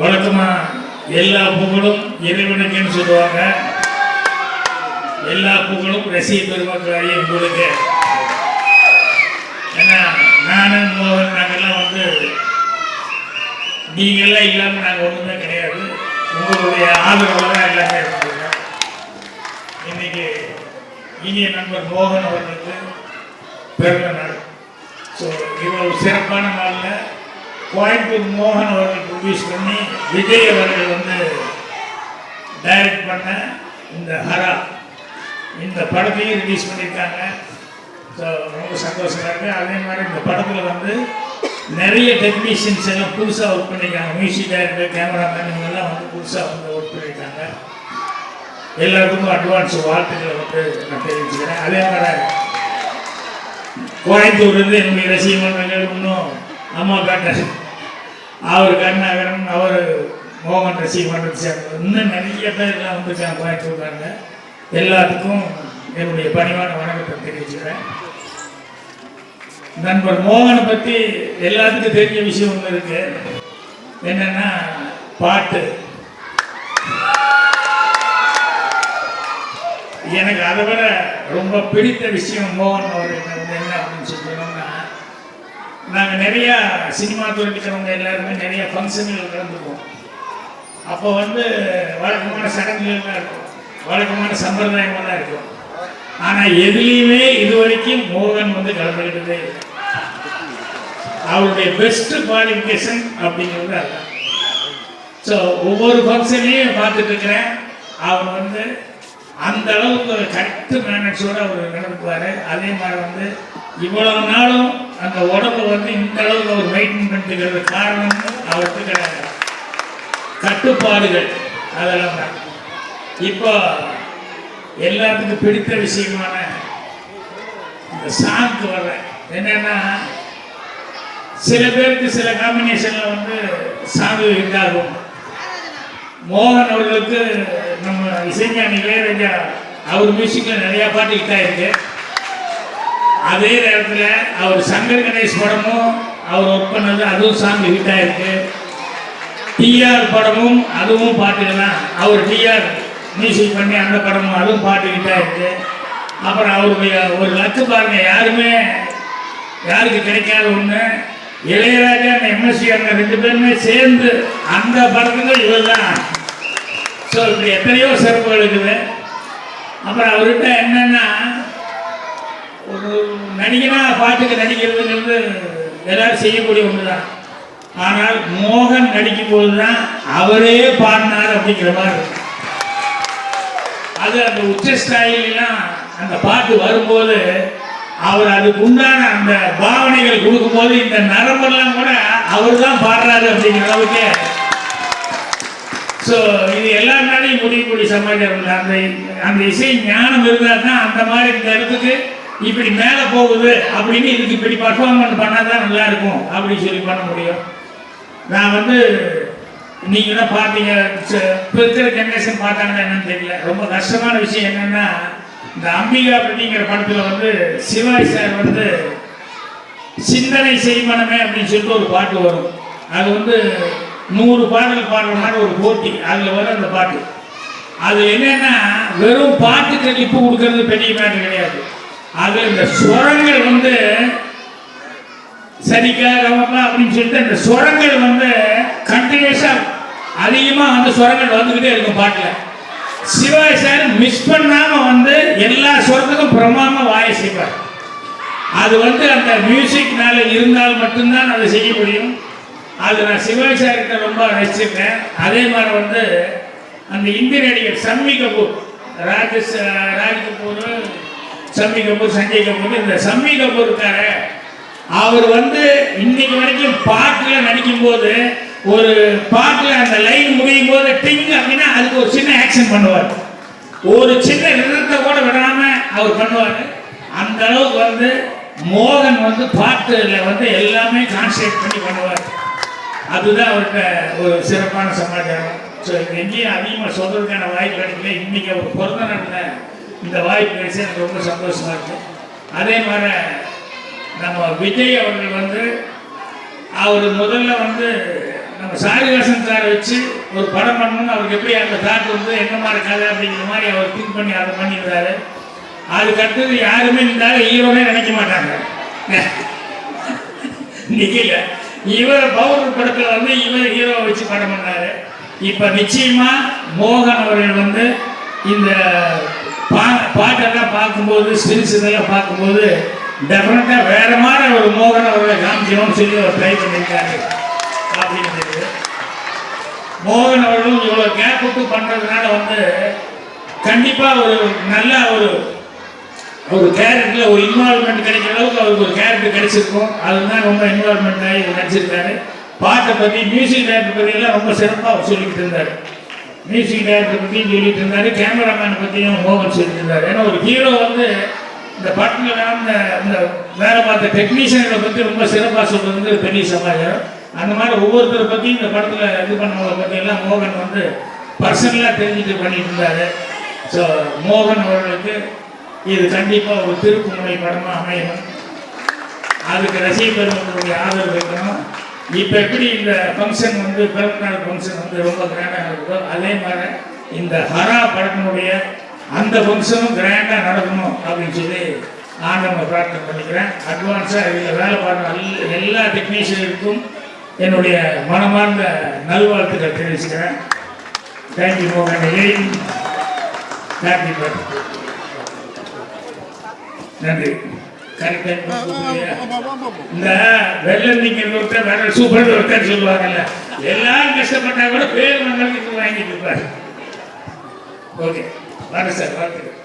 வழக்கமா எல்லா புகழும் இறைவனுக்குன்னு சொல்லுவாங்க. எல்லா புகழும் ரசிக பெருமக்களாகிய உங்களுக்கு. ஏன்னா நானும் மோகன் நாங்கெல்லாம் வந்து நீங்கள்லாம் இல்லாமல் நாங்கள் ஒன்றுமே கிடையாது. உங்களுடைய ஆதரவு தான் எல்லாமே இருந்திருக்கோம் இன்னைக்கு இனிய நண்பர் மோகன் அவர்களுக்கு பிறந்த நாள். ஸோ இவ்வளவு சிறப்பான நாளில் கோயம்புத்தூர் மோகன் அவர்கள் ப்ரொடியூஸ் பண்ணி விஜய் அவர்கள் வந்து டைரக்ட் பண்ண இந்த ஹரா. இந்த படத்தையும் ரிலீஸ் பண்ணியிருக்காங்க ஸோ ரொம்ப சந்தோஷமா இருக்குது அதே மாதிரி இந்த படத்தில் வந்து நிறைய டெக்னீஷியன்ஸ் எல்லாம் புதுசாக ஒர்க் பண்ணியிருக்காங்க மியூசிக் டைரக்டர் கேமராமேன் இவங்கெல்லாம் வந்து புதுசாக வந்து ஒர்க் பண்ணியிருக்காங்க எல்லாருக்கும் அட்வான்ஸ் வார்த்தைகளை வந்து நான் தெரிவிச்சுக்கிறேன். அதே மாதிரி கோயம்புத்தூர்லேருந்து என்னுடைய ரசிகமன்றங்கள் இன்னும் அம்மா காட்டர் அவர் கருணாகரன் அவர் மோகன் ரசிகமன்றத்தை சேர்ந்தவர் இன்னும் நிறைய பேர் எல்லாம் வந்திருக்காங்க கோயம்புத்தூர்காரங்க எல்லாத்துக்கும் என்னுடைய பணிவான வணக்கத்தை தெரிவிச்சுக்கிறேன் நண்பர் மோகனை பற்றி எல்லாத்துக்கும் தெரிஞ்ச விஷயம் ஒன்று இருக்கு என்னன்னா பாட்டு எனக்கு அதை விட ரொம்ப பிடித்த விஷயம் மோகன் அவர் என்ன அப்படின்னு சொல்லணும்னா நாங்கள் நிறையா சினிமா துறைக்கிறவங்க எல்லாருமே நிறைய ஃபங்க்ஷன்கள் கலந்துக்குவோம் அப்போ வந்து வழக்கமான சடங்குகள்லாம் இருக்கும். வழக்கமான சம்பிரதாயமெல்லாம் இருக்கும். ஆனால் எதுலேயுமே இது வரைக்கும் மோகன் வந்து கலந்துக்கிட்டதே அவருடைய பெஸ்ட் குவாலிஃபிகேஷன் அப்படிங்கிறது அதுதான். ஸோ ஒவ்வொரு ஃபங்க்ஷன்லையும் பார்த்துட்டு இருக்கிறேன் அவர் வந்து அந்த அளவுக்கு கரெக்ட் மேனேஜோட அவர் நடந்துக்குவார். அதே மாதிரி வந்து இவ்வளவு நாளும் அந்த உடம்பு வந்து இந்த அளவுக்கு ஒரு மெயின்டைன் காரணம் அவருக்கு கிடையாது. கட்டுப்பாடுகள் அதெல்லாம் தான். இப்போ எல்லாத்துக்கும் பிடித்த விஷயமான இந்த சாங்க்கு வர்றேன் என்னன்னா சில பேருக்கு சில காம்பினேஷன்ல வந்து சாங்கு இதாகும். மோகன் அவர்களுக்கு நம்ம இசைஞானி இளையராஜா அவர் மியூசிக்கில் நிறையா பாட்டு ஹிட் இருக்குது அதே நேரத்தில் அவர் சங்கர் கணேஷ் படமும் அவர் ஒர்க் பண்ணது அதுவும் சாங் ஹிட் ஆயிருக்கு. டிஆர் படமும் அதுவும் பாட்டுக்கலாம் அவர் டிஆர் மியூசிக் பண்ணி அந்த படமும் அதுவும் பாட்டு ஹிட் ஆயிருக்கு. அப்புறம் அவருடைய ஒரு லக்கு பாருங்க யாருமே யாருக்கு கிடைக்காத ஒன்று இளையராஜா அந்த எம்எஸ்சி அந்த ரெண்டு பேருமே சேர்ந்து அந்த படத்துக்கு இவர் தான் ஸோ இப்படி எத்தனையோ சிறப்புகள் இருக்குது. அப்புறம் அவர்கிட்ட என்னென்னா ஒரு நடிகனா பாட்டுக்கு நடிக்கிறதுங்கிறது எல்லாரும் செய்யக்கூடிய ஒன்று தான் ஆனால் மோகன் நடிக்கும்போது தான் அவரே பாடினார் அப்படிங்கிற மாதிரி அது அந்த உச்ச ஸ்டாயிலாம் அந்த பாட்டு வரும்போது அவர் அதுக்கு உண்டான அந்த பாவனைகள் கொடுக்கும்போது இந்த நரம்பெல்லாம் கூட அவர் தான் பாடுறாரு அப்படிங்கிற அளவுக்கு. ஸோ இது எல்லாருனாலையும் முடியக்கூடிய சமாச்சாரம் அந்த அந்த இசை ஞானம் இருந்தால் தான் அந்த மாதிரி இந்த இடத்துக்கு இப்படி மேலே போகுது அப்படின்னு இதுக்கு இப்படி பர்ஃபார்மன்ஸ் பண்ணால் தான் நல்லா இருக்கும் அப்படின்னு சொல்லி பண்ண முடியும். நான் வந்து நீங்கள் தான் பார்த்தீங்க இப்போ இருக்கிற ஜென்ரேஷன் பார்த்தாங்கன்னா என்னன்னு தெரியல. ரொம்ப கஷ்டமான விஷயம் என்னன்னா இந்த அம்பிகா அப்படிங்கிற படத்தில் வந்து சிவாய் சார் வந்து சிந்தனை செய்மனமே அப்படின்னு சொல்லிட்டு ஒரு பாட்டு வரும். அது வந்து நூறு பாடல் பாடுற மாதிரி ஒரு போட்டி. அதில் வர அந்த பாட்டு. அது என்னன்னா வெறும் பாட்டு தெளிப்பு கொடுக்கறது பெரிய மேட்டர் கிடையாது. அது இந்த சுரங்கள் வந்து சரிக்கா கமப்பா அப்படின்னு சொல்லிட்டு இந்த சுரங்கள் வந்து கண்டினியூஸாக அதிகமாக வந்து சுரங்கள் வந்துக்கிட்டே இருக்கும் பாட்டில். சிவாஜி சார் மிஸ் பண்ணாமல் வந்து எல்லா சுரத்துக்கும் பிரமாம வாயை செய்வார் அது வந்து அந்த மியூசிக்னால இருந்தால் மட்டும்தான் அதை செய்ய முடியும். அது நான் சிவாஜி சார்கிட்ட ரொம்ப ரசிச்சிருக்கேன் அதே மாதிரி வந்து அந்த இந்திய நடிகர் சம்மி கபூர் ராஜேஷ் ராஜ் கபூர் சம்மி கபூர் சஞ்சய் கபூர் இந்த சம்மி கபூர் இருக்காரு அவர் வந்து இன்னைக்கு வரைக்கும் பாட்டில் நடிக்கும்போது ஒரு பாட்டில் அந்த லைன் முடியும் போது டிங் அப்படின்னா அதுக்கு ஒரு சின்ன ஆக்ஷன் பண்ணுவார். ஒரு சின்ன நிறத்தை கூட விடாம அவர் பண்ணுவார். அந்த அளவுக்கு வந்து மோகன் வந்து பாட்டுல வந்து எல்லாமே கான்சன்ட்ரேட் பண்ணி பண்ணுவார். அதுதான் அவர்கிட்ட ஒரு சிறப்பான சமாச்சாரம். ஸோ எங்கேயும் அதிகமாக சொல்றதுக்கான வாய்ப்பு கிடைக்கல. இன்னைக்கு அவர் பிறந்த நாளில் இந்த வாய்ப்பு கிடைச்சி எனக்கு ரொம்ப சந்தோஷமா இருக்கு. அதே மாதிரி நம்ம விஜய் அவர்கள் வந்து அவர் முதல்ல வந்து நம்ம சாரிதாசன் சாரை வச்சு ஒரு படம் பண்ணணும்னு அவருக்கு எப்படி அந்த தாட் வந்து என்ன மாதிரி கதை? அப்படிங்கிற மாதிரி அவர் திங்க் பண்ணி அதை பண்ணியிருந்தாரு அதுக்கடுத்தது யாருமே இருந்தாலும் ஹீரோனே நினைக்க மாட்டாங்க. நிக்கல. இவர் பவுர் படத்தில் வந்து இவர் ஹீரோவை வச்சு படம் பண்ணாரு. இப்போ நிச்சயமாக மோகன் அவர்கள் வந்து இந்த பா பாட்டெல்லாம் பார்க்கும்போது ஸ்டில்ஸ் இதெல்லாம் பார்க்கும்போது டெஃபினட்டாக வேற மாதிரி ஒரு மோகனை அவரை காமிக்கணும்னு சொல்லி அவர் ட்ரை பண்ணியிருக்காரு. அப்படின்றது மோகன் அவர்களும் இவ்வளோ கேப் விட்டு பண்ணுறதுனால வந்து கண்டிப்பாக ஒரு நல்ல ஒரு ஒரு கேரக்டரில் ஒரு இன்வால்மெண்ட் கிடைக்கிற அளவுக்கு அவருக்கு ஒரு கேரக்டர் கிடைச்சிருக்கும். அதுதான் ரொம்ப இன்வால்மெண்ட் ஆகி நடிச்சிருக்காரு. பாட்டை பற்றி மியூசிக் டேரக்டர் பற்றியெல்லாம் ரொம்ப சிறப்பாக அவர் சொல்லிக்கிட்டு இருந்தார். மியூசிக் டைரக்டர் பற்றியும் சொல்லிட்டு இருந்தார். கேமராமேன் பற்றியும் மோகன் சொல்லியிருந்தார். ஏன்னா ஒரு ஹீரோ வந்து இந்த பாட்டில் இந்த இந்த வேலை பார்த்த டெக்னீஷியனை பற்றி ரொம்ப சிறப்பாக சொல்றது வந்து பெரிய சமாச்சாரம். அந்த மாதிரி ஒவ்வொருத்தரை பற்றியும் இந்த படத்தில் இது பண்ணவங்களை பற்றியெல்லாம் மோகன் வந்து பர்சனலாக தெரிஞ்சுட்டு பண்ணிட்டு இருந்தார். ஸோ மோகன் அவர்களுக்கு இது கண்டிப்பாக ஒரு திருப்புமுனை படமாக அமையணும். அதுக்கு ரசிகர்களுடைய ஆதரவு இருக்கணும் இப்போ எப்படி இந்த ஃபங்க்ஷன் வந்து பிறந்தநாள் ஃபங்க்ஷன் வந்து ரொம்ப கிராண்டாக நடக்குதோ அதே மாதிரி இந்த ஹரா படத்தினுடைய அந்த ஃபங்க்ஷனும் கிராண்டாக நடக்கணும் அப்படின்னு சொல்லி ஆண்டவனை பிரார்த்தனை பண்ணிக்கிறேன். அட்வான்ஸாக இதில் வேலை பார்க்குற எல்லா- எல்லா டெக்னீஷியனுக்கும் என்னுடைய மனமார்ந்த நல்வாழ்த்துக்கள் தெரிவிச்சுக்கிறேன். தேங்க்யூ மோகன் எகெயின் ஹாப்பி பர்த்டே நன்றி. இந்த வெள்ளந்திங்கிறது ஒருத்தர் வேற சூப்பர் ஒருத்தர் சொல்லுவாங்கல்ல எல்லாரும் கஷ்டப்பட்டா கூட பேர் வாங்கிட்டு இருப்பாரு ஓகே வாங்க சார் வாழ்த்துக்கள்